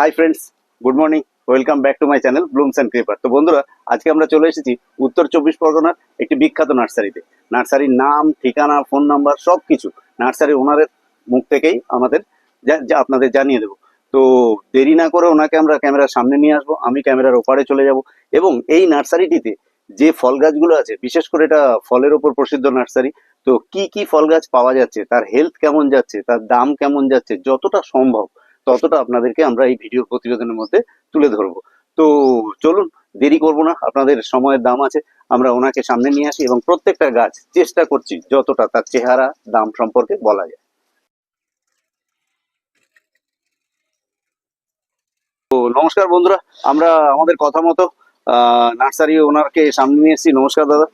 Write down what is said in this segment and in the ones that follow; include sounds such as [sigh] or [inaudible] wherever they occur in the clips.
Hi friends good morning welcome back to my channel Blooms and creeper তো বন্ধুরা, আজকে আমরা চলে এসেছি উত্তর চব্বিশ পরগনার একটি বিখ্যাত নার্সারিতে। নার্সারির নাম, ঠিকানা, ফোন নাম্বার সব কিছু নার্সারির ওনারের মুখ থেকেই আমাদের আপনাদের জানিয়ে দেবো। তো দেরি না করে ওনাকে আমরা ক্যামেরার সামনে নিয়ে আসব, আমি ক্যামেরার ওপারে চলে যাব এবং এই নার্সারিটিতে যে ফল গাছগুলো আছে, বিশেষ করে এটা ফলের ওপর প্রসিদ্ধ নার্সারি, তো কি কি ফল গাছ পাওয়া যাচ্ছে, তার হেলথ কেমন যাচ্ছে, তার দাম কেমন যাচ্ছে, যতটা সম্ভব ততটা আপনাদেরকে আমরা এই ভিডিও প্রতিবেদনের মধ্যে তুলে ধরবো। তো চলুন, দেরি করব না, আপনাদের সময়ের দাম আছে, আমরা ওনাকে সামনে নিয়ে আসি এবং প্রত্যেকটা গাছ চেষ্টা করছি যতটা তার চেহারা, দাম সম্পর্কে বলা যায়। নমস্কার বন্ধুরা, আমরা আমাদের কথা মতো নার্সারি ওনারকে সামনে নিয়ে এসেছি। নমস্কার দাদা।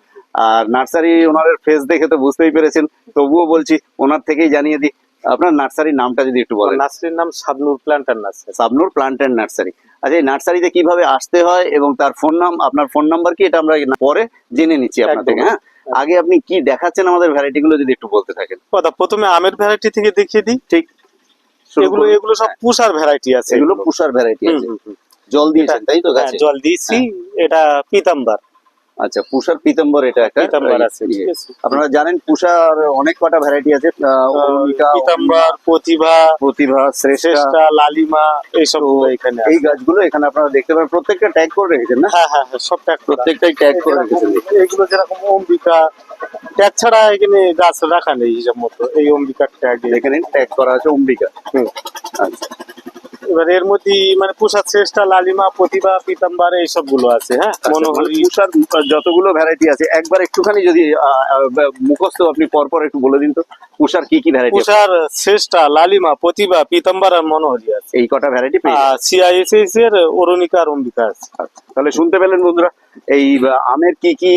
আর নার্সারি ওনারের ফেস দেখে তো বুঝতেই পেরেছেন, তবুও বলছি, ওনার থেকেই জানিয়ে দিই আপনার নার্সারির নামটা যদি একটু বলেন। নার্সারির নাম Sabnur planter nursery. Sabnur plant and nursery. আচ্ছা এই নার্সারিতে কীভাবে আসতে হয় এবং তার ফোন নাম আপনার ফোন নাম্বার কি? এটা আমরা পরে জেনে নিচ্ছি আপনার। থেকে হ্যাঁ? আগে আপনি কি দেখাচ্ছেন আমাদের ভ্যারাইটি গুলো যদি একটু বলতে থাকেন। কথা প্রথমে আমের ভ্যারাইটি থেকে দেখিয়ে দিই। ঠিক। এগুলো এগুলো সব পুষার ভ্যারাইটি আছে। এগুলো পুষার ভ্যারাইটি আছে। জল দিয়েছেন তাই তো হ্যাঁ, গাছে? জল দিয়েছি। এটা পিতাম্বার। আচ্ছা পুষার পিতম্বর এটা একটা পিতাম্বার আছে ইয়ে। আছে। আপনারা জানেন পুষার অনেক কটা ভ্যারাইটি আছে পিতাম্বার প্রতিভা প্রতিভা শ্রেষ্ঠা লালিমা এইসব এখানে এই গাছগুলো এখানে আপনারা দেখতে পারেন। প্রত্যেকটা ট্যাগ করে রেখেছেন না? হ্যাঁ হ্যাঁ হ্যাঁ সব ট্যাগ প্রত্যেকটাই ট্যাগ করে রেখেছেন। এগুলো যেরকম অম্বিকা ট্যাগ ছাড়া এখানে গাছ রাখা নেই হিসাব মতো। এই অম্বিকার ট্যাগ এখানে ট্যাগ করা আছে অম্বিকা। আচ্ছা। এবার এর মধ্যে মানে পুষার শ্রেষ্ঠা লালিমা প্রতিভা পিতাম্বার এইসবগুলো আছে হ্যাঁ? মনোহরি মনোহরি যতগুলো ভ্যারাইটি আছে একবার একটুখানি যদি মুখস্থ আপনি পরপর একটু বলে দিন তো তুষার কি কি ভ্যারাইটি পুষার শ্রেষ্ঠা লালিমা প্রতিভা পিতাম্বার আর মনোহরি আছে। এই কটা ভ্যারাইটি সিআইএসএস এর অরুণিকা আর অম্বিকা আছে। তাহলে শুনতে পেলেন বন্ধুরা এই আমের কি কি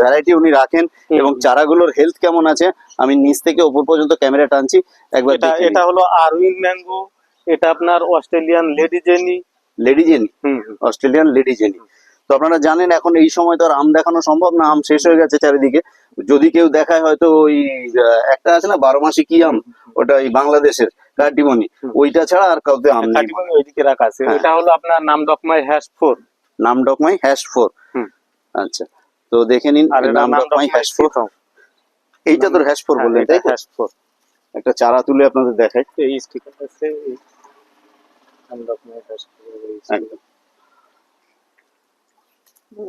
ভ্যারাইটি উনি রাখেন এবং চারাগুলোর হেলথ কেমন আছে আমি নিচ থেকে উপর পর্যন্ত ক্যামেরা টানছি একবার এটা এটা হলো আরউইন ম্যাঙ্গো এটা আপনার Australian lady Jenny. Lady Jenny? হুম অস্ট্রেলিয়ান লেডি জেনি। তো আপনারা জানেন এখন এই সময় তো আর আম দেখানো সম্ভব না আম শেষ হয়ে গেছে চারিদিকে। যদি কেউ দেখায় হয়তো ওই একটা আছে না বারো মাসি কি আম? ওটা ওই বাংলাদেশের কাটিমনি ওইটা ছাড়া আর কাউকে আম কাটিমনি ওইদিকে রাখা আছে। হ্যাঁ। এটা হলো আপনার নাম ডকমাই হ্যাশ ফোর। নাম ডকমাই হ্যাশ ফোর। আচ্ছা তো দেখে নিন আর নাম ডকমাই হ্যাশ ফোর। এইটা তোর হ্যাশ ফোর বললেন তাই? Hash four. একটা চারা তুলে আপনাদের দেখাই। এই স্টিকার আছে এই নাম ডকমাই হ্যাশ ফোর একদম।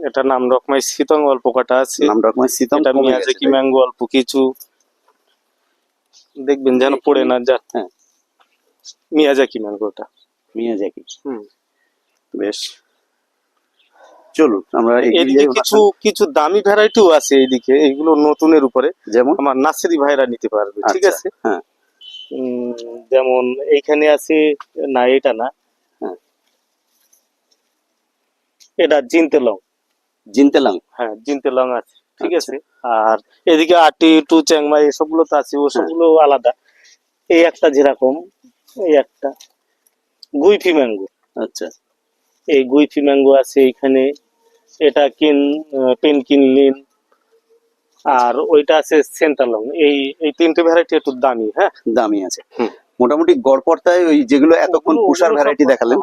এটা নাম ডকমাই শীতং অল্প কাটা আছে। নাম সীতম এটা মিয়াজাকি? ম্যাঙ্গো অল্প কিছু। দেখবেন যেন পড়ে না যা। হ্যাঁ। মিয়াজাকি ম্যাঙ্গোটা মিয়াজাকি হুম। বেশ। চলুন আমরা এদিকে কিছু কিছু দামি ভ্যারাইটিও আছে এইদিকে এইগুলো নতুনের উপরে। যেমন? আমার নার্সারি ভাইরা নিতে পারবে ঠিক আচ্ছা, আছে? হ্যাঁ। যেমন এইখানে আছে না এটা না। হ্যাঁ। এটা জিনতে লং জিনতেলাং। হ্যাঁ জিনতে লং আছে ঠিক আচ্ছা। আছে। আর এদিকে আটি টু চ্যাংমাই এসবগুলো তো আছে ওসবগুলো আলাদা। এই একটা যেরকম এই একটা। Guifei mango. আচ্ছা। এই গুইফি ম্যাঙ্গো আছে এখানে এটা কিন পেন কিনলিন আর ওইটা আছে সেন্টালং এই এই তিনটে ভ্যারাইটি একটু দামি হ্যাঁ? দামি আছে। মোটামুটি গড়পড়তায় ওই যেগুলো এতক্ষণ পুষার ভ্যারাইটি দেখালেন?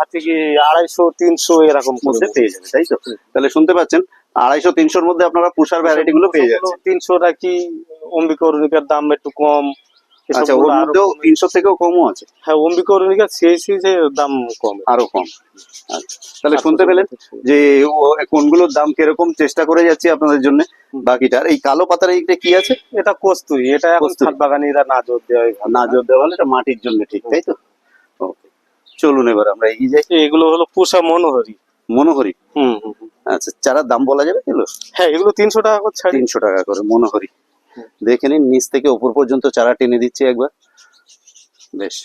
আড়াইশো তিনশো এরকম মধ্যে পেয়ে যাবে তাই তো? তাহলে শুনতে পাচ্ছেন আড়াইশো তিনশোর মধ্যে আপনারা পুষার ভ্যারাইটি গুলো পেয়ে যাচ্ছেন তিনশো নাকি অম্বিকা অরুণিকার দাম একটু কম? আচ্ছা ওর মধ্যেও। তিনশো থেকেও কমও আছে? হ্যাঁ অম্বিকা অরুণিকা দাম কম। আরও কম। আচ্ছা তাহলে শুনতে পেলেন যে কোনগুলোর দাম কীরকম চেষ্টা করে যাচ্ছি আপনাদের জন্য হুম। বাকিটা এই কালো পাতার এইটা কি আছে? এটা কস্তুরি এটা এখন। ছাদ বাগানিরা না জোর দেওয়াই ভালো। না জোর দেওয়া এটা মাটির জন্য ঠিক তাই তো? ওকে চলুন এবার আমরা এগিয়ে যাই। এগুলো হলো পুষা মনোহরি। মনোহরি? হুম। আচ্ছা চারার দাম বলা যাবে কিলো হ্যাঁ এগুলো তিনশো টাকা করে তিনশো টাকা করে মনোহরি। দেখে নিন নিচ থেকে উপর পর্যন্ত চারা টেনে দিচ্ছি একবার। বেশ।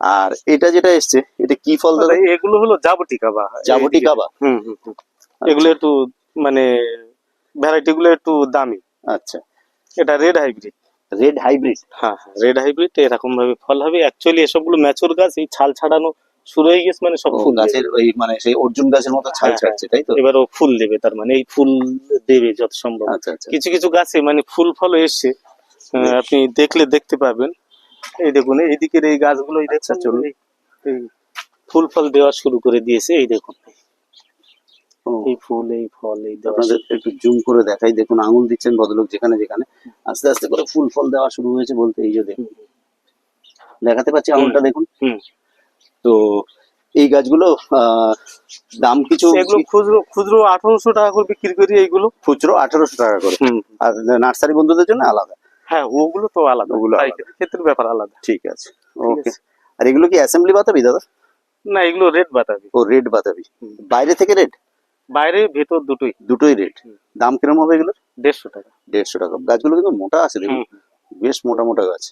আর এটা যেটা এসছে এটা কি ফল দাদা? এগুলো হলো জাবটিকা বা জাবটি কাবা হুম হুম হুম। এগুলো একটু মানে ভ্যারাইটি গুলো একটু দামি। আচ্ছা। এটা রেড হাইব্রিড রেড হাইব্রিড হ্যাঁ রেড হাইব্রিড এরকম ভাবে ফল হবে। অ্যাকচুয়ালি এসবগুলো ম্যাচুর গাছ এই ছাল ছাড়ানো শুরু হয়ে গেছে মানে সব ফুল গাছের ওই মানে সেই অর্জুন গাছের মতো ছাল হ্যাঁ, ছাড়ছে তাই তো? এবার ও ফুল দেবে তার মানে এই ফুল দেবে যত সম্ভব। আচ্ছা আচ্ছা। কিছু কিছু গাছে মানে ফুল ফল এসছে। আপনি দেখলে দেখতে পাবেন। এই দেখুন এইদিকের এই গাছগুলো এই দেখছেন আচ্ছা, চলুন। এই- এই ফুল ফল দেওয়া শুরু করে দিয়েছে এই দেখুন। এই ফুল এই ফল এই আপনাদের একটু জুম করে দেখাই। দেখুন আঙুল দিচ্ছেন ভদ্রলোক যেখানে যেখানে। আস্তে আস্তে করে ফুল ফল দেওয়া শুরু হয়েছে বলতে এই যে দেখুন। দেখাতে পাচ্ছি আঙুলটা দেখুন। হুম। তো এই গাছগুলো আহ, দাম কিছু এগুলো খুচরো খুচরো আঠারোশো টাকা করে বিক্রি করি এইগুলো। খুচরো আঠারোশো টাকা করে। আর নার্সারি বন্ধুদের জন্য আলাদা। হ্যাঁ ওগুলো তো আলাদা। ওগুলো। ক্ষেত্রে ব্যাপার আলাদা। ঠিক আছে। ওকে আর এগুলো কি অ্যাসেম্বলি বাতাবি দাদা? না এগুলো রেট বাতাবি। ও রেড বাতাবি। বাইরে থেকে রেড বাইরে ভেতর দুটোই। দুটোই রেড দাম কিরম হবে এগুলো দেড়শো টাকা। দেড়শো টাকা। গাছগুলো কিন্তু মোটা আছে দেখুন বেশ মোটা মোটা গাছ।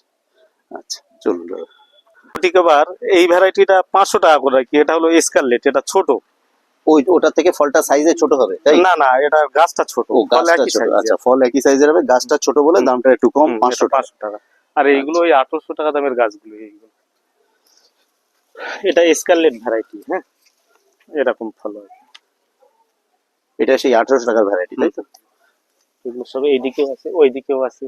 আচ্ছা চলুন দাদা। ঠিক এই ভ্যারাইটিটা পাঁচশো টাকা করে রাখি। এটা হলো স্কারলেট এটা ছোট। ওই ওটা থেকে ফলটা সাইজে ছোট হবে তাই? না না এটা গাছটা ছোট। ও ফল গাছটা একই ছোট আচ্ছা ফল একই সাইজের হবে গাছটা ছোট বলে দামটা একটু কম পাঁচশো পাঁচশো টাকা। আর এইগুলো ওই আঠারোশো টাকা দামের গাছগুলো এইগুলো। এটা স্কারলেট ভ্যারাইটি হ্যাঁ? এরকম ফল হয়। এটা সেই আঠারোশো টাকার ভ্যারাইটি তাই তো? এগুলো সব এইদিকেও আছে ওইদিকেও আছে।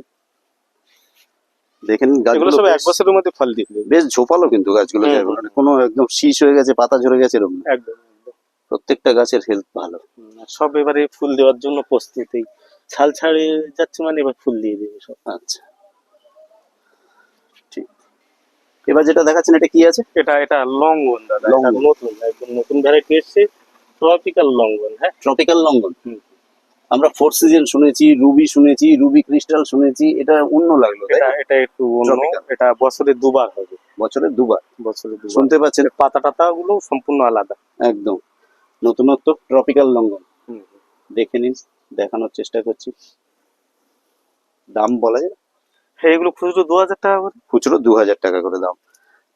দেখেন গাছগুলো সব এক বছরের মধ্যে ফল দিয়ে বেশ ঝোপালো কিন্তু গাছগুলো হুম, যাই বলো না। কোনো একদম শীষ হয়ে গেছে পাতা ঝরে গেছে এরকম একদম। প্রত্যেকটা গাছের হেলথ ভালো। সব এবারে ফুল দেওয়ার জন্য প্রস্তুত। ছাল ছাড়ে যাচ্ছে মানে এবার ফুল দিয়ে দেবে সব। আচ্ছা। ঠিক। এবার যেটা দেখাচ্ছেন এটা কি আছে? এটা এটা লঙ্গন দাদা। নতুন একদম নতুন ভ্যারাইটি এসছে? ট্রপিক্যাল লঙ্গন হ্যাঁ? ট্রপিক্যাল লঙ্ঘন হুম। আমরা ফোর সিজন শুনেছি রুবি শুনেছি রুবি ক্রিস্টাল শুনেছি এটা অন্য লাগল এটা এটা একটু অন্য এটা বছরে দুবার হবে। বছরে দুবার। বছরে দুবার। শুনতে পাচ্ছেন? পাতা টাতা গুলো সম্পূর্ণ আলাদা। একদম। নতুনত্ব ট্রপিক্যাল লঙ্ঘন। দেখে নিন দেখানোর চেষ্টা করছি। দাম বলা যায়? হ্যাঁ এগুলো খুচরো দু হাজার টাকা করে। খুচরো দু হাজার টাকা করে দাম।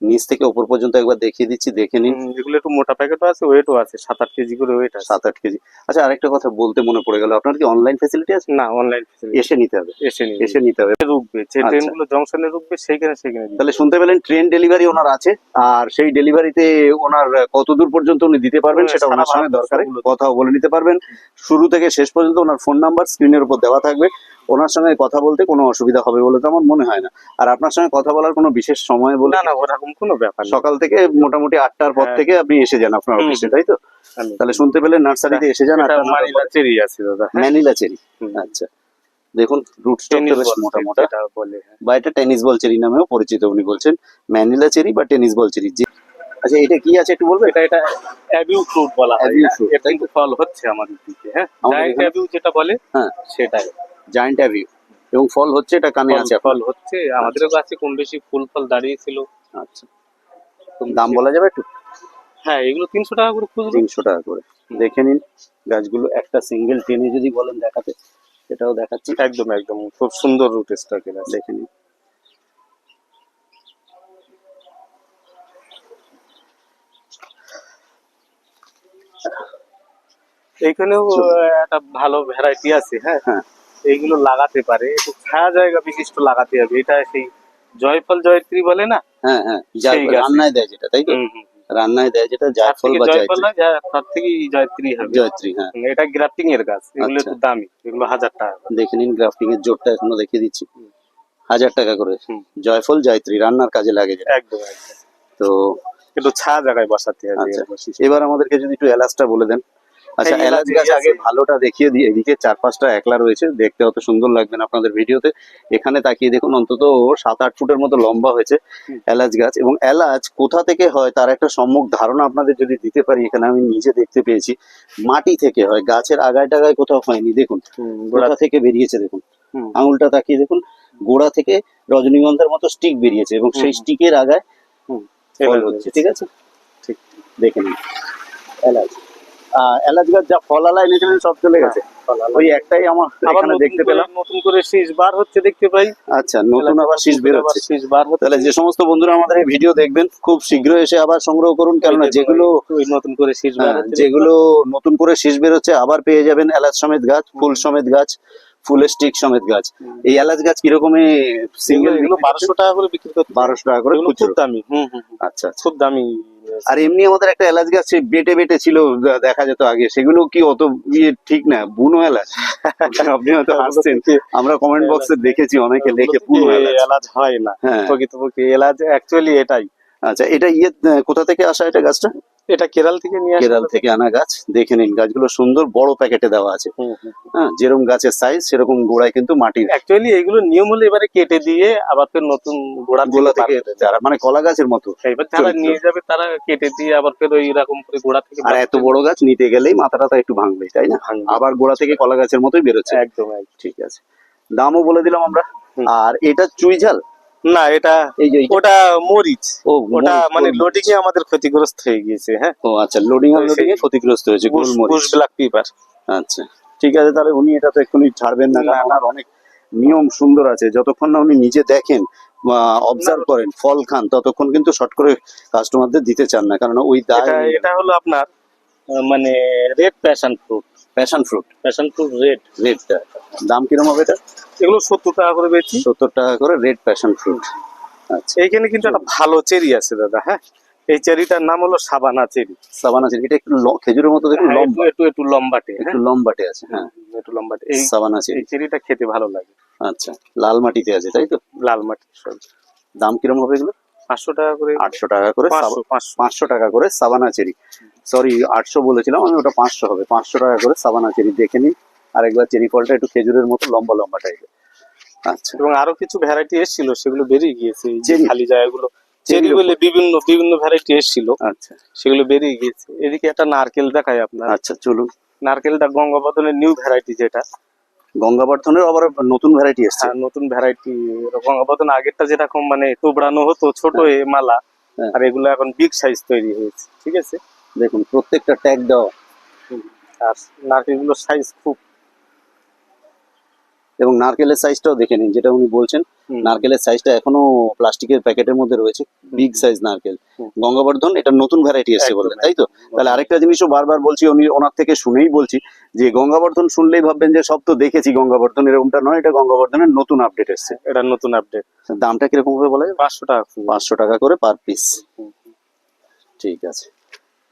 নিচ থেকে ওপর পর্যন্ত একবার দেখিয়ে দিচ্ছি দেখে নিন। এগুলো একটু মোটা প্যাকেটও আছে ওয়েটও আছে সাত আট কেজি করে ওয়েট আছে। সাত আট কেজি। আচ্ছা আরেকটা কথা বলতে মনে পড়ে গেল আপনার কি অনলাইন ফেসিলিটি আছে? না অনলাইন এসে নিতে হবে। এসে নিয়ে এসে নিতে হবে। রুকবে যে। ট্রেনগুলো জংশনে রুকবে সেইখানে দিবে। তাহলে শুনতে পেলেন ট্রেন ডেলিভারি ওনার আছে আর সেই ডেলিভারিতে ওনার কত দূর পর্যন্ত উনি দিতে পারবেন হ্যাঁ, সেটা ওনার সঙ্গে দরকারে কথাও বলে নিতে পারবেন। শুরু থেকে শেষ পর্যন্ত ওনার ফোন নাম্বার স্ক্রিনের উপর দেওয়া থাকবে। ওনার সঙ্গে কথা বলতে কোনো অসুবিধা হবে বলে তো আমার মনে হয় না। আর আপনার সঙ্গে কথা বলার কোনো বিশেষ সময় বলে না না ওরকম কোনো ব্যাপার সকাল থেকে মোটামুটি আটটার পর হ্যাঁ। থেকে আপনি এসে যান আপনার অফিসে তাই তো? তাহলে শুনতে পেলেন নার্সারিতে এসে যান পরে। চেরি আছে দাদা। হ্যাঁ? Manila cherry. আচ্ছা। দেখুন রুট টেনিস বেশ মোটা মোটা। বলে হ্যাঁ। বা এটা টেনিস বল চেরি নামেও পরিচিত উনি বলছেন। ম্যানিলা চেরি বা টেনিস বল চেরি যে আচ্ছা এটা কি আছে একটু বলবেন? এটা এটা অ্যাবিউ ফ্রুট বলা হয় হ্যাঁ? এটা কিন্তু ফল হচ্ছে আমাদের দিকে হ্যাঁ। অ্যাবিউ যেটা বলে হ্যাঁ। সেটাই। জায়ান্ট অ্যাভিউ এবং ফল হচ্ছে এটা কানে আছে ফল হচ্ছে আমাদেরও গাছে কম বেশি ফুল ফল দাঁড়িয়েছিল। আচ্ছা। দাম বলা যাবে একটু? হ্যাঁ এগুলো তিনশো টাকা করে খুচরো। তিনশো টাকা করে। দেখে নিন গাছগুলো একটা সিঙ্গেল টেনে যদি বলেন দেখাতে সেটাও দেখাচ্ছি। একদম একদম। খুব সুন্দর রুট স্টকের দেখে নিন। এইখানেও একটা ভালো ভ্যারাইটি আছে হ্যাঁ। হ্যাঁ। এইগুলো লাগাতে পারে একটু ছায়া জায়গা বিশিষ্ট লাগাতে হবে এটা সেই জয়ফল জয়ত্রী বলে না? হ্যাঁ হ্যাঁ রান্নায় দেয় যেটা তাই তো। রান্নায় দেয় যেটা জায়ফল বা জয়ফল না তার থেকে জয়ত্রী হবে। জয়ত্রী হ্যাঁ। এটা গ্রাফটিং এর গাছ এগুলো আচ্ছা। একটু দামি এগুলো হাজার টাকা দেখে নিন গ্রাফটিং এর জোরটা এখনও দেখিয়ে দিচ্ছি। হাজার টাকা করে। জয়ফল জয়ত্রী রান্নার কাজে লাগে একদম একদম। তো একটু ছায়া জায়গায় বসাতে হবে আচ্ছা। এবার আমাদেরকে যদি একটু এলাচটা বলে দেন। আচ্ছা এলাচ গাছ আগে ভালোটা দেখিয়ে দিয়ে এদিকে চার পাঁচটা একলা রয়েছে দেখতে অত সুন্দর লাগবে না আপনাদের ভিডিওতে। এখানে তাকিয়ে দেখুন অন্তত সাত আট ফুটের মতো লম্বা হয়েছে এলাচ গাছ। এবং এলাচ কোথা থেকে হয় তার একটা সম্মুখ ধারণা আপনাদের যদি দিতে পারি এখানে আমি নিজে দেখতে পেয়েছি। মাটি থেকে হয় গাছের আগায় টাগায় কোথাও হয়নি দেখুন। গোড়া থেকে। বেরিয়েছে দেখুন। আঙুলটা তাকিয়ে দেখুন গোড়া থেকে রজনীগন্ধার মতো স্টিক বেরিয়েছে এবং সেই স্টিকের আগায় ফল হচ্ছে ঠিক আছে? ঠিক। দেখে নিন। এলাচ এলাচ গাছ যা ফলালা এনেছিলেন সব চলে গেছে। ওই একটাই আমার এখানে দেখতে পেলাম। নতুন করে শীষ বার হচ্ছে দেখতে পাই। আচ্ছা নতুন আবার শীষ বের হচ্ছে শীষ বার হচ্ছে। তাহলে যে সমস্ত বন্ধুরা আমাদের এই ভিডিও দেখবেন খুব শীঘ্র এসে আবার সংগ্রহ করুন কেননা যেগুলো ওই নতুন করে শীষ বার হ্যাঁ, যেগুলো নতুন করে শীষ বেরোচ্ছে আবার পেয়ে যাবেন এলাচ সমেত গাছ ফুল সমেত গাছ। ফুলের স্টিক সমেত গাছ। এই এলাচ গাছ কিরকমে সিঙ্গেল এগুলো বারোশো টাকা করে বিক্রি করতে বারোশো টাকা করে খুব দামি। হুম হুম হুম। আচ্ছা আচ্ছা। খুব দামি আর এমনি আমাদের একটা এলাচ গাছ বেটে বেটে ছিল দেখা যেত আগে। সেগুলো কি অত ইয়ে ঠিক না? বুনো এলাচ। [laughs] আপনি হয়তো হাসছেন। আমরা কমেন্ট বক্সে দেখেছি অনেকে লেখে বুনো এলাচ। এলাচ হয় না। হ্যাঁ। প্রকৃতপক্ষে এলাচ অ্যাকচুয়ালি এটাই। আচ্ছা এটা ইয়ে কোথা থেকে আসা এটা গাছটা? এটা কেরাল থেকে নিয়ে কেরাল থেকে আনা গাছ। দেখে নিন গাছগুলো সুন্দর বড় প্যাকেটে দেওয়া আছে। হ্যাঁ যেরকম গাছের সাইজ সেরকম গোড়ায় কিন্তু মাটির। অ্যাকচুয়ালি এগুলো নিয়ম হলে এবারে কেটে দিয়ে আবার ফের নতুন গোড়া গোলা থেকে যারা মানে কলা গাছের মতো। এবার যারা নিয়ে যাবে তারা কেটে দিয়ে আবার ফের ওই রকম করে গোড়া থেকে আর এত বড় গাছ নিতে গেলেই মাথাটা একটু ভাঙবে তাই না? আবার গোড়া থেকে কলা গাছের মতোই বেরোচ্ছে। একদম একদম। ঠিক আছে। দামও বলে দিলাম আমরা। আর এটা চুই ঝাল না এটা ওটা মরিচ। ওটা মানে লোডিং এ আমাদের ক্ষতিগ্রস্ত হয়ে গিয়েছে হ্যাঁ। ও আচ্ছা লোডিং আর লোডিং এ ক্ষতিগ্রস্ত হয়েছে গোলমরিচ। ব্ল্যাক পেপার আচ্ছা। ঠিক আছে তাহলে উনি এটা তো এক্ষুনি ছাড়বেন না কারণ। ওনার অনেক নিয়ম সুন্দর আছে। যতক্ষণ না উনি নিজে দেখেন অবজার্ভ করেন ফল খান ততক্ষণ কিন্তু শর্ট করে কাস্টমারদের দিতে চান না কারণ ওই দায় এটা হলো আপনার মানে red passion fruit passion fruit passion fruit red রেডটা দাম কিরম হবে এটা? এগুলো সত্তর টাকা করে বেচি। সত্তর টাকা করে রেড প্যাশন ফ্রুট আচ্ছা। এইখানে কিন্তু একটা ভালো চেরি আছে দাদা হ্যাঁ? এই চেরিটার নাম হলো সাবানা চেরি। সাবানা চেরি। এটা একটু খেজুরের মতো দেখুন হ্যাঁ, একটু লম্বা। একটু একটু লম্বাটে হ্যাঁ? একটু লম্বাটে আছে হ্যাঁ। একটু লম্বাটে। এই সাবানা চেরি। এই চেরিটা খেতে ভালো লাগে। আচ্ছা। লাল মাটিতে আছে তাই তো? লাল মাটি দাম কিরম হবে এগুলো পাঁচশো টাকা করে আটশো টাকা করে পাঁচশো টাকা করে সাবানা চেরি। সরি আটশো বলেছিলাম আমি ওটা পাঁচশো হবে। পাঁচশো টাকা করে সাবানা চেরি দেখে নিন। আর একবার চেরি ফলটা একটু খেজুরের মতো লম্বা লম্বা টাইপের আচ্ছা। এবং আরও কিছু ভ্যারাইটি এসেছিল সেগুলো বেরিয়ে গিয়েছে যে? খালি জায়গাগুলো। চেরি বলে বিভিন্ন বিভিন্ন ভ্যারাইটি এসেছিল। আচ্ছা। সেগুলো বেরিয়ে গিয়েছে। এদিকে একটা নারকেল দেখায় আপনার। আচ্ছা চলুন। নারকেলটা গঙ্গাবর্ধনের নিউ ভ্যারাইটি যেটা। গঙ্গাবর্ধনের আবার নতুন ভ্যারাইটি এসছে। হ্যাঁ, নতুন ভ্যারাইটি গঙ্গাবর্ধন আগেরটা যেরকম মানে তোবড়ানো হতো ছোট এ মালা হ্যাঁ। আর এগুলো এখন বিগ সাইজ তৈরি হয়েছে ঠিক আছে? দেখুন প্রত্যেকটা ট্যাগ দেওয়া। আর নারকেলগুলোর সাইজ খুব এবং নারকেলের সাইজটাও দেখে নিন যেটা উনি বলছেন। নারকেলের সাইজটা এখনও প্লাস্টিকের প্যাকেটের মধ্যে রয়েছে বিগ সাইজ নারকেল। গঙ্গাবর্ধন এটা নতুন ভ্যারাইটি এসছে বললেন তাই তো? তাহলে আরেকটা জিনিসও বারবার বলছি উনি ওনার থেকে শুনেই বলছি যে গঙ্গাবর্ধন শুনলেই ভাববেন যে সব তো দেখেছি গঙ্গাবর্ধন এরকমটা নয় এটা গঙ্গাবর্ধনের নতুন আপডেট এসছে। এটা নতুন আপডেট দামটা কীরকম হবে বলা যায়? পাঁচশো টাকা পাঁচশো টাকা করে পার পিস ঠিক আছে।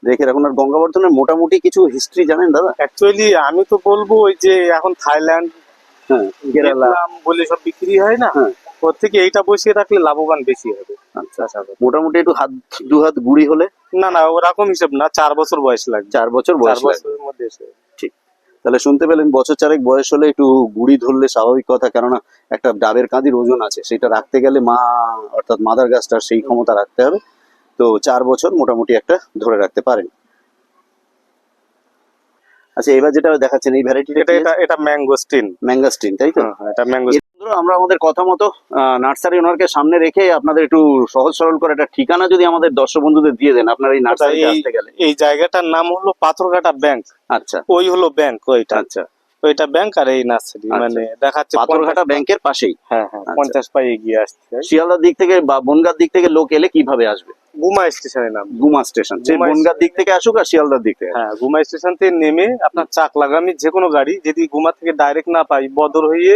দেখে রাখুন আর গঙ্গাবর্ধনের মোটামুটি কিছু হিস্ট্রি জানেন দাদা? অ্যাকচুয়ালি আমি তো বলব ওই যে এখন থাইল্যান্ড হ্যাঁ কেরালা। বলে সব বিক্রি হয় না হ্যাঁ। ওর থেকে এইটা বসিয়ে রাখলে লাভবান বেশি হবে। আচ্ছা। মোটামুটি একটু হাত দু হাত গুড়ি হলে? না না ওরকম হিসেব না চার বছর বয়স লাগবে। চার বছর বয়স লাগে। বছরের মধ্যে এসে। তাহলে শুনতে পেলেন বছর চারেক বয়স হলে একটু গুড়ি ধরলে স্বাভাবিক কথা কেননা একটা ডাবের কাঁদির ওজন আছে সেটা রাখতে গেলে মা অর্থাৎ মাদার গাছটার সেই ক্ষমতা রাখতে হবে। তো চার বছর মোটামুটি একটা ধরে রাখতে পারেন। আচ্ছা এবার যেটা দেখাচ্ছেন এই ভ্যারাইটিটা এটা এটা এটা ম্যাঙ্গোস্টিন ম্যাঙ্গাস্টিন তাই তো? এটা ম্যাঙ্গো বন্ধুরা, আমরা আমাদের কথা মতো নার্সারি ওনারকে সামনে রেখে আপনাদের একটু সহজ সরল করে একটা ঠিকানা যদি আমাদের দর্শক বন্ধুদের দিয়ে দেন আপনার এই নার্সারি আসতে গেলে। এই জায়গাটার নাম হলো পাথরঘাটা ব্যাংক আচ্ছা। ওই হলো ব্যাংক ওইটা। আচ্ছা। ওইটা ব্যাংক আর এই নার্সারি আচ্ছা। মানে দেখাচ্ছে পাথরঘাটা ব্যাংকের পাশেই। হ্যাঁ হ্যাঁ আচ্ছা। পঞ্চাশ পাই এগিয়ে হয়। শিয়ালদার দিক থেকে বা বনগার দিক থেকে লোক এলে কীভাবে আসবে? গুমা স্টেশনের নাম। গুমা স্টেশন। গুমা বনগার দিক থেকে আসুক আর শিয়ালদার দিক থেকে হ্যাঁ গুমা স্টেশন থেকে নেমে আপনার চাক লাগামি যে কোনো গাড়ি যদি গুমা থেকে ডাইরেক্ট না পাই বদর হয়ে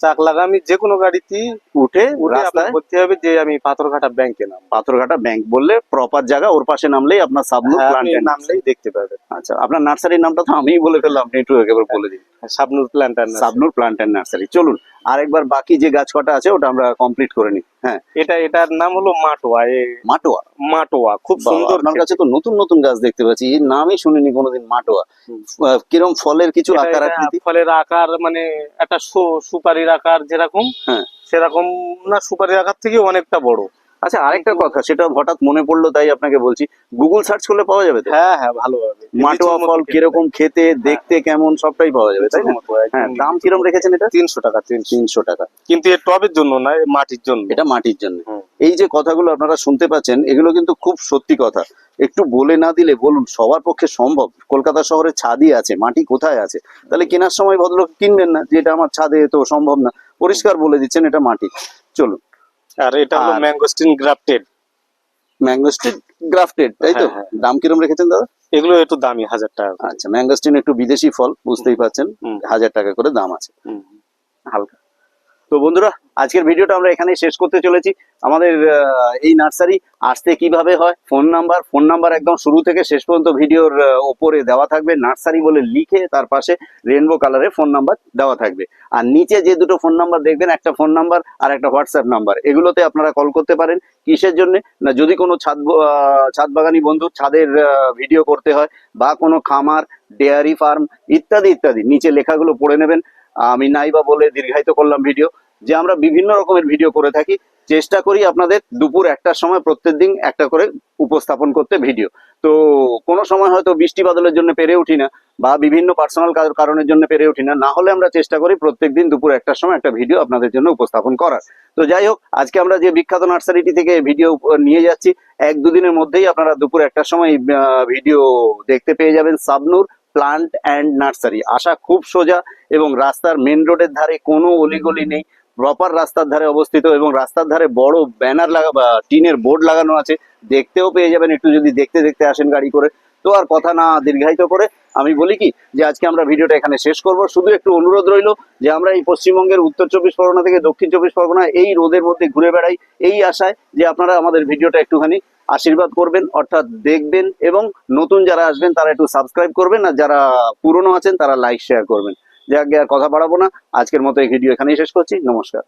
চাক লাগামি যে কোনো গাড়িতে উঠে উঠে আপনার বলতে হবে যে আমি পাথরঘাটা ব্যাংকে নাম পাথরঘাটা ব্যাংক বললে প্রপার জায়গা ওর পাশে নামলেই আপনার সাবনুর হ্যাঁ, নামলেই দেখতে পাবেন। আচ্ছা আপনার নার্সারির নামটা তো আমিই বলে ফেললাম আপনি একটু একেবারে বলে দিন Shabnur planter Sabnur planter nursery চলুন আরেকবার বাকি যে গাছ কটা আছে ওটা আমরা কমপ্লিট করে নিই হ্যাঁ এটা এটার নাম হলো মাটোয়া মাটোয়া মাটোয়া খুব সুন্দর আমার। কাছে তো নতুন নতুন গাছ দেখতে পাচ্ছি এই নামই শুনিনি কোনোদিন মাটোয়া। কিরম ফলের কিছু আকার আকৃতি ফলের আকার মানে একটা সুপারির আকার যেরকম হ্যাঁ। সেরকম না সুপারির আকার থেকে অনেকটা বড় আচ্ছা আরেকটা কথা সেটা হঠাৎ মনে পড়ল তাই আপনাকে বলছি। গুগল সার্চ করলে পাওয়া যাবে হ্যাঁ হ্যাঁ ভালোভাবে মাটোয়া ফল কীরকম খেতে দেখতে কেমন সবটাই পাওয়া যাবে তাই না? হ্যাঁ দাম কীরকম রেখেছেন এটা? তিনশো টাকা তিনশো। টাকা। কিন্তু এর টবের জন্য না মাটির জন্য। এটা মাটির জন্য। এই যে কথাগুলো আপনারা শুনতে পাচ্ছেন এগুলো কিন্তু খুব সত্যি কথা। একটু বলে না দিলে বলুন সবার পক্ষে সম্ভব? কলকাতা শহরে ছাদই আছে মাটি কোথায় আছে? তাহলে কেনার সময় ভদ্রলোক কিনবেন না যে এটা আমার ছাদে তো সম্ভব না। পরিষ্কার বলে দিচ্ছেন এটা মাটি। চলুন। আর এটা হলো ম্যাঙ্গোস্টিন গ্রাফটেড ম্যাঙ্গোস্টিন গ্রাফটেড তাই তো? হ্যাঁ, হ্যাঁ। দাম কিরম রেখেছেন দাদা? এগুলো একটু দামি হাজার টাকা আচ্ছা ম্যাঙ্গোস্টিন একটু বিদেশি ফল বুঝতেই পারছেন। হাজার টাকা করে দাম আছে। হালকা। তো বন্ধুরা, আজকের ভিডিওটা আমরা এখানেই শেষ করতে চলেছি। আমাদের এই নার্সারি আসতে কীভাবে হয়, ফোন নাম্বার ফোন নাম্বার একদম শুরু থেকে শেষ পর্যন্ত ভিডিওর ওপরে দেওয়া থাকবে। নার্সারি বলে লিখে তার পাশে রেনবো কালারের ফোন নাম্বার দেওয়া থাকবে। আর নিচে যে দুটো ফোন নাম্বার দেখবেন, একটা ফোন নাম্বার আর একটা হোয়াটসঅ্যাপ নাম্বার। এগুলোতে আপনারা কল করতে পারেন। কিসের জন্য? না, যদি কোনো ছাদ ছাদ বাগানি বন্ধু ছাদের ভিডিও করতে হয় বা কোনো খামার ডেয়ারি ফার্ম ইত্যাদি ইত্যাদি, নিচে লেখাগুলো পড়ে নেবেন। আমি নাইবা বলে দীর্ঘায়িত করলাম ভিডিও যে আমরা বিভিন্ন রকমের ভিডিও করে থাকি। চেষ্টা করি আপনাদের দুপুর একটার সময় প্রত্যেক দিন একটা করে উপস্থাপন করতে ভিডিও তো কোনো সময় হয়তো বৃষ্টি বাদলের জন্য পেরে উঠি না বা বিভিন্ন পার্সোনাল কারণের জন্য পেরে উঠি না। না হলে আমরা চেষ্টা করি প্রত্যেক দিন দুপুর একটার সময় একটা ভিডিও আপনাদের জন্য উপস্থাপন করার। তো যাই হোক, আজকে আমরা যে বিখ্যাত নার্সারিটি থেকে ভিডিও নিয়ে যাচ্ছি, এক দুদিনের মধ্যেই আপনারা দুপুর একটার সময় ভিডিও দেখতে পেয়ে যাবেন সাবনুর প্লান্ট অ্যান্ড নার্সারি আসা খুব সোজা এবং রাস্তার মেন রোডের ধারে কোনো অলিগলি নেই। প্রপার রাস্তার ধারে অবস্থিত এবং রাস্তার ধারে বড় ব্যানার লাগা বা টিনের বোর্ড লাগানো আছে। দেখতেও পেয়ে যাবেন, একটু যদি দেখতে দেখতে আসেন গাড়ি করে। তো আর কথা না দীর্ঘায়িত করে, আমি বলি কি যে আজকে আমরা ভিডিওটা এখানে শেষ করব। শুধু একটু অনুরোধ রইল যে আমরা এই পশ্চিমবঙ্গের উত্তর চব্বিশ পরগনা থেকে দক্ষিণ চব্বিশ পরগনা এই রোদের মধ্যে ঘুরে বেড়াই। এই আশায় যে আপনারা আমাদের ভিডিওটা একটুখানি আশীর্বাদ করবেন, অর্থাৎ দেখবেন এবং নতুন যারা আসবেন তারা একটু সাবস্ক্রাইব করবেন। আর যারা পুরনো আছেন তারা লাইক শেয়ার করবেন। যাকে আর কথা বাড়াবো না। আজকের মতো এই ভিডিও এখানেই শেষ করছি। নমস্কার।